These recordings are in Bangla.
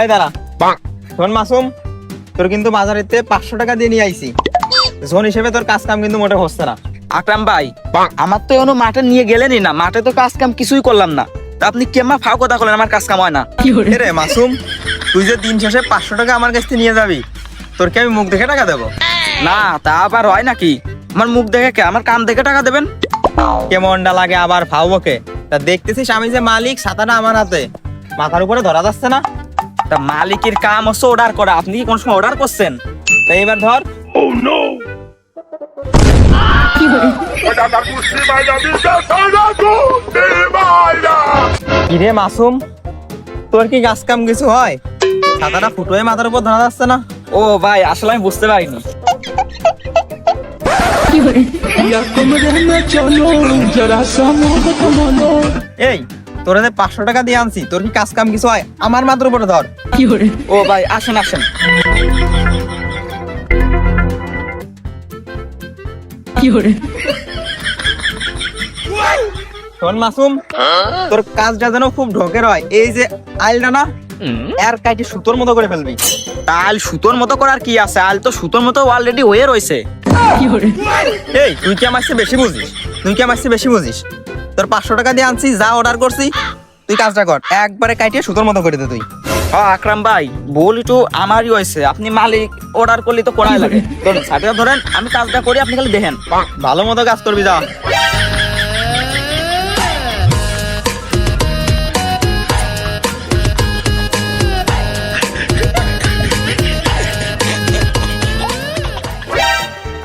এই দাঁড়া। শোন মাসুম তোর কিন্তু বাজারেতে পাঁচশো টাকা দিয়ে নিয়ে আইছি। জোন হিসেবে তোর কাজ কাম কিন্তু মোটে হচ্ছে না। আকরাম ভাই আমার তো এখনও মাঠে নিয়ে গেলেনই না। মাঠে তো কাজ কাম কিছুই করলাম না। তা আপনি কেমন ফাও কথা করলেন আমার কাজ কাম হয় না। রে মাসুম তুই যে দিন শেষে পাঁচশো টাকা আমার কাছ থেকে নিয়ে যাবি তোর কি আমি মুখ দেখে টাকা দেবো? না তা আবার হয় নাকি? আমার মুখ দেখে কে? আমার কাম দেখে টাকা দেবেন? কেমনটা লাগে আবার ভাবকে তা দেখতেছিস আমি যে মালিক সাতাটা আমার হাতে। মাথার উপরে ধরা যাচ্ছে না? তা মালিকের কাম হচ্ছে অর্ডার করা। আপনি কি কোন সময় অর্ডার করছেন? তা এবার ধর। কিরে মাসুম? তোর কি গাছ কাম কিছু হয়? ছাতাটা ফুটোয় মাথার উপর ধরা যাচ্ছে না? ও ভাই আসলে আমি বুঝতে পারিনি। এই তোরা যে পাঁচশো টাকা দিয়ে আনছি তোর কি কাজ কাম কিছু হয়? আমার মাথার উপরে ধর। ও ভাই আসেন আসেন। শোন মাসুম তোর কাজটা যেন খুব ঢোকের হয়। এই যে আইলটা না এর কাইটে সুতোর মতো করে ফেলবি। তাল সুতোর মতো করার কি আছে? আল তো সুতোর মতো অলরেডি হয়ে রয়েছে এই তুই কি আমার বেশি বুঝিস? তুই কি আমার বেশি বুঝিস? তোর পাঁচশো টাকা দিয়ে আনছি যা অর্ডার করছি তুই কাজটা কর। একবারে কাটিয়ে সুতোর মতো করে দে তুই। হ্যাঁ আকরাম ভাই বলি তো আমারই হয়েছে। আপনি মালিক অর্ডার করলে তো করাই লাগে। ধরুন ধরেন আমি কাজটা করি আপনি খালি দেখেন। ভালো মতো কাজ করবি যা।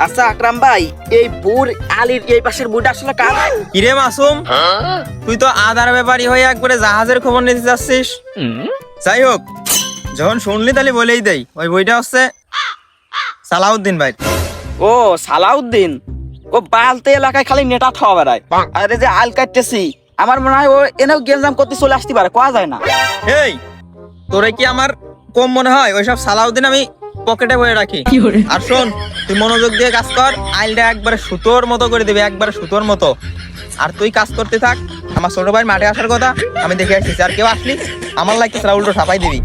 আচ্ছা আকরাম ভাই এই বুর আলির এই পাশের বুড়টা আসলে কার? কিরে মাসুম? তুই তো আদার ব্যাপারী হয়ে একবারে জাহাজের খবর নিতে যাচ্ছিস। যাই হোক যখন শুনলি তাহলে বলেই দেই ওই বইটা হচ্ছে সালাউদ্দিন ভাই। ও সালাউদ্দিন? ও বালতে এলাকায় খালি নেটা খাওয়া বেড়ায়। আর যে আল কাটতেছি আমার মনে হয় ও এনেও গেমজাম করতে চলে আসতে পারে কোয়া যায় না। এই তোরে কি আমার কম মনে হয়? ওইসব সালাউদ্দিন আমি পকেটে বয়ে রাখি। আর শোন তুই মনোযোগ দিয়ে কাজ কর আইলটা একবারে সুতোর মতো করে দিবি একবারে সুতোর মতো। আর তুই কাজ করতে থাক আমার ছোট ভাই মাঠে আসার কথা আমি দেখে আসছি আর কেউ আসলি আমার লাগতেছে না, উল্টো ছাপাই দিবি।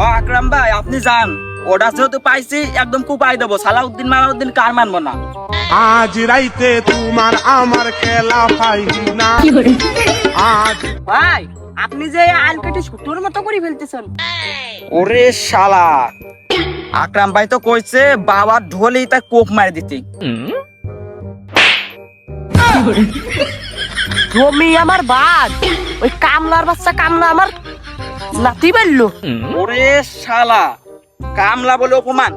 ও আকরাম ভাই আপনি যান। ওটা যেহেতু পাইছি একদম কুপাই দেবো। সালাউদ্দিন মালাউদ্দিন কার মানবো না? আজ রাইতে তোমার আমার খেলা পাই না। আজ ভাই আপনি যে আল কেটে সুতোর মতো করে ফেলতেছেন। ওরে শালা। আকরাম ভাই তো কইছে বাবার ঢোলেই তাই কোপ মারি দিতে। জমি আমার বাদ ওই কামলার বাচ্চা কামলা আমার নাতি পারল ওরে শালা। কামলা বলে অপমান।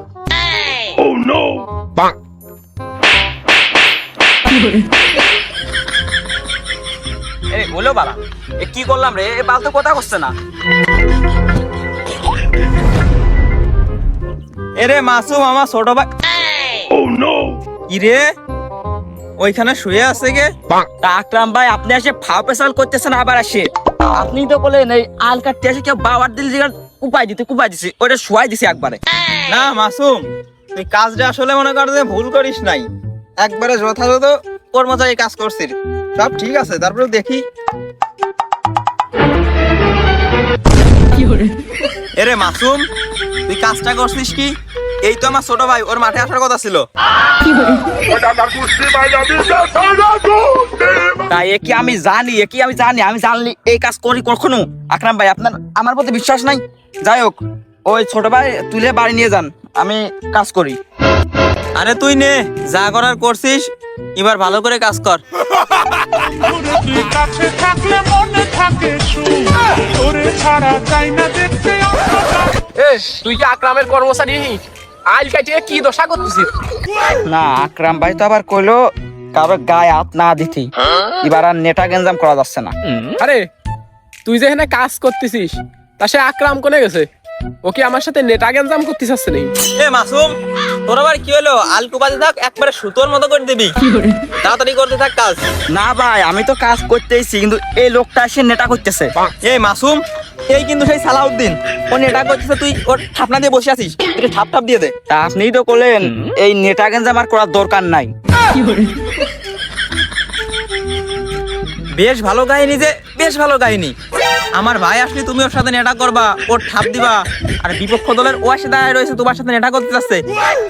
এ বলো বালা এ কি করলাম রে? এ বাল তো কথা করছে না। এরে মাসুম আমার ছোট ভাই ইরে ওইখানে শুয়ে আছে গে? আকরাম ভাই আপনি এসে ফাও পেশাল করতেছেন আবার আসে আপনি তো বলেন এই আল কাটতে এসে কেউ বাবার দিল জিগার উপায় দিতে কুপাই দিছি ওটা শুয়াই দিছি একবারে। না মাসুম তুই কাজটা আসলে মনে কর যে ভুল করিস নাই। একবারে যথাযথ কর্মচারী কাজ করছিস। সব ঠিক আছে তারপরে দেখি। এরে মাসুম তুই কাজটা করছিস কি? এই তো আমার ছোট ভাই ওর মাঠে আসার কথা ছিল। তাই এ কি আমি জানি এ কি আমি জানি আমি জানলি এই কাজ করি কখনো? আকরাম ভাই আপনার আমার প্রতি বিশ্বাস নাই? যাই হোক ওই ছোট ভাই তুলে বাড়ি নিয়ে যান আমি কাজ করি। আরে তুই নে যা করার করছিস এবার ভালো করে কাজ কর। তুই কাছে থাকলে মনে থাকে তোরে ছাড়া চাই না দেখতে তুই কি আকরামের কর্মচারী? আইল কাটিয়ে কি দশা করতেছিস? না আকরাম ভাই তো আবার কইলো কারও গায়ে হাত না দিতি এবার আর নেটা গেঞ্জাম করা যাচ্ছে না। আরে তুই যে এখানে কাজ করতেছিস তা সে আকরাম কোনে গেছে? ও কি আমার সাথে নেটা গেঞ্জাম করতে চাচ্ছে নেই এ মাসুম তোর আবার কি হলো? আলকু বাজে থাক একবারে সুতোর মতো করে দিবি। তাড়াতাড়ি করতে থাক কাজ। না ভাই আমি তো কাজ করতেইছি কিন্তু এই লোকটা এসে নেটা করতেছে। এই মাসুম এই কিন্তু সেই সালাউদ্দিন। ও নেটা করতেছে তুই ওর ঠাপনা দিয়ে বসে আছিস। তুই ঠাপ ঠাপ দিয়ে দে। তা আপনিই তো করলেন এই নেটা গেঞ্জাম আর করার দরকার নাই। বেশ ভালো কাহিনী যে বেশ ভালো কাহিনী আমার ভাই আসলে তুমি ওর সাথে নেটা করবা ওর ঠাপ দিবা। আর বিপক্ষ দলের ও এসে দাঁড়ায় রয়েছে তোমার সাথে নেটা করতে যাচ্ছে।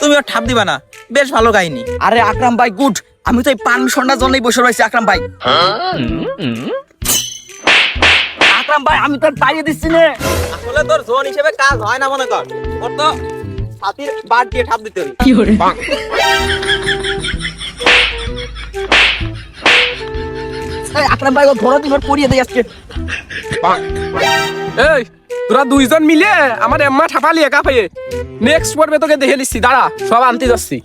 তুমি ওর ঠাপ দিবা না। বেশ ভালো কাহিনী। আরে আকরাম ভাই গুড। আমি তো এই পারমিশনটার জন্যই বসে রয়েছি আকরাম ভাই। আকরাম ভাই আমি তো আর তাড়িয়ে দিচ্ছি না। আসলে তোর জোন হিসেবে কাজ হয় না মনে কর। ওর তো হাতির বাদ দিয়ে ঠাপ দিতে হবে। এই আকরাম ভাই ও দিবার পড়িয়ে দিয়ে আজকে। এই, তোরা দুইজন মিলে আমার এম্মা ঠাপালি একা পেয়ে নেক্সট পর্বে তোকে দেখে দিচ্ছি দাঁড়া, সব আনতে যাচ্ছি।